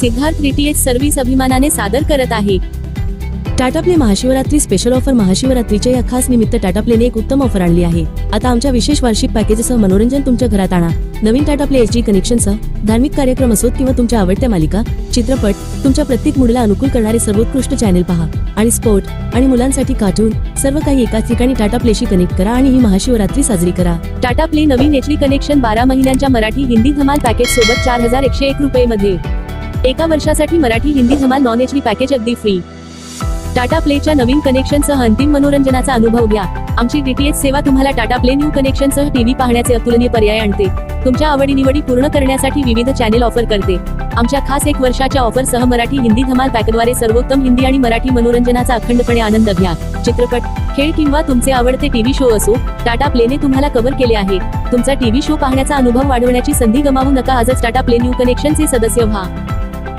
Siddharth DTH service अभिमानाने सादर करत आहे. Tata Play Mahashivratri special offer महाशिवरात्रीच्या या खास निमित्त टाटा प्लेने एक उत्तम ऑफर आणली आहे. आता आमच्या विशेष वार्षिक पॅकेजसह मनोरंजन तुमच्या घरात आणा. नवीन टाटा प्ले एच डी कनेक्शनसह धार्मिक कार्यक्रम असोत किंवा तुमच्या आवडत्या मालिका चित्रपट तुमच्या प्रत्येक मुलाला अनुकूल करणारे सर्वोत्कृष्ट चॅनेल पहा. आणि स्पोर्ट आणि मुलांसाठी कार्टून सर्व काही एकाच ठिकाणी टाटा प्लेशी कनेक्ट करा आणि ही महाशिवरात्री साजरी करा. टाटा प्ले नवीन एच डी कनेक्शन बारा महिन्यांच्या मराठी हिंदी धमाल पॅकेज सोबत चार हजार एकशे एक रुपये मध्ये एका वर्षासाठी मराठी हिंदी धमाल नॉन एच पॅकेज अगदी फ्री टाटा प्लेच्या नवीन कनेक्शनसह अंतिम मनोरंजनाचा अनुभव घ्या. आमची डीटीएच सेवा तुम्हाला टाटा प्ले न्यू कनेक्शनसह टीव्ही पाहण्याचे अतुलनीय पर्याय आणते. तुमच्या आवडीनिवडी पूर्ण करण्यासाठी विविध चॅनेल ऑफर करते. आमच्या खास एक वर्षाच्या ऑफरसह मराठी हिंदी धमाल पॅकद्वारे सर्वोत्तम हिंदी आणि मराठी मनोरंजनाचा अखंडपणे आनंद घ्या. चित्रपट खेळ किंवा तुमचे आवडते टीव्ही शो असो टाटा प्लेने तुम्हाला कव्हर केले आहे. तुमचा टीव्ही शो पाहण्याचा अनुभव वाढवण्याची संधी गमावू नका. आजच टाटा प्ले न्यू कनेक्शनचे सदस्य व्हा.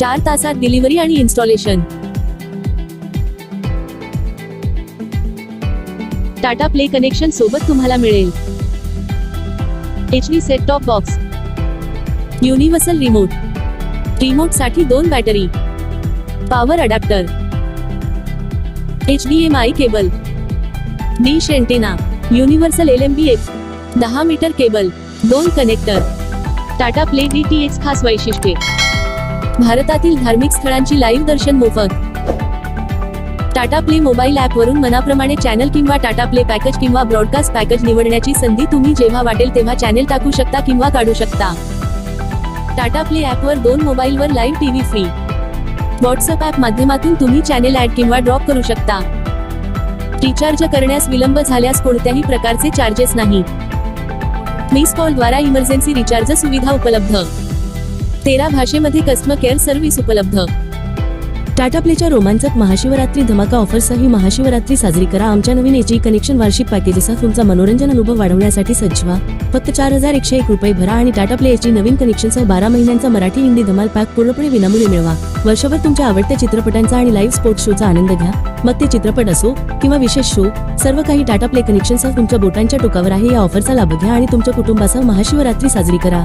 चार तासात डिलिव्हरी आणि इन्स्टॉलेशन. टाटा प्ले कनेक्शन सोबत तुम्हाला मिळेल. H D set top box universal remote रिमोटसाठी दोन battery power adapter H D M I cable dish antenna universal L M B F दहा मीटर केबल दोन connector Tata Play D T H खास वैशिष्ट्ये. भारतातील धार्मिक स्थळांची लाईव्ह दर्शन मोफत. Tata play mobile app वरून मनाप्रमाणे चॅनल किंवा टाटा प्ले पॅकेज किंवा ब्रॉडकास्ट पॅकेज निवडण्याची संधी तुम्ही जेव्हा वाटेल तेव्हा चॅनेल टाकू शकता किंवा काढू शकता. टाटा प्ले ऍप वर दोन मोबाईलवर live TV free WhatsApp app माध्यमातून तुम्ही चॅनेल ऍड किंवा ड्रॉप करू शकता. रिचार्ज करण्यास विलंब झाल्यास कोणत्याही प्रकारचे चार्जेस नाही. मिस कॉलद्वारा इमर्जन्सी रिचार्ज सुविधा उपलब्ध. तेरा भाषेमध्ये कस्टमर केअर सर्व्हिस उपलब्ध. टाटा प्लेच्या रोमांचक महाशिवरात्री धमाका ऑफरसह ही महाशिवरात्री साजरी करा. आमच्या नवीन एच कनेक्शन वार्षिक पॅकेजसह तुमचा मनोरंजन अनुभव वाढवण्यासाठी सज्ज व्हा फक्त चार हजार एकशे एक रुपये भरा आणि टाटा प्ले एच नवीन कनेक्शनसह बारा महिन्यांचा मराठी हिंदी धमाल पॅक पूर्णपणे विनामूल्य मिळवा. वर्षभर तुमच्या आवडत्या चित्रपटांचा आणि लाईव्ह स्पोर्ट्स शोचा आनंद घ्या. मग ते चित्रपट असो किंवा विशेष शो सर्व काही टाटा प्ले कनेक्शनसह तुमच्या बोटांच्या टोकावर आहे. या ऑफरचा लाभ घ्या आणि तुमच्या कुटुंबासह महाशिवरात्री साजरी करा.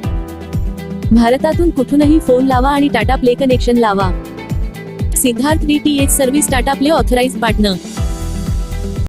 भारतातून कुठूनही फोन लावा आणि टाटा प्ले कनेक्शन लावा. Siddharth D T H service Tata Play authorise partner.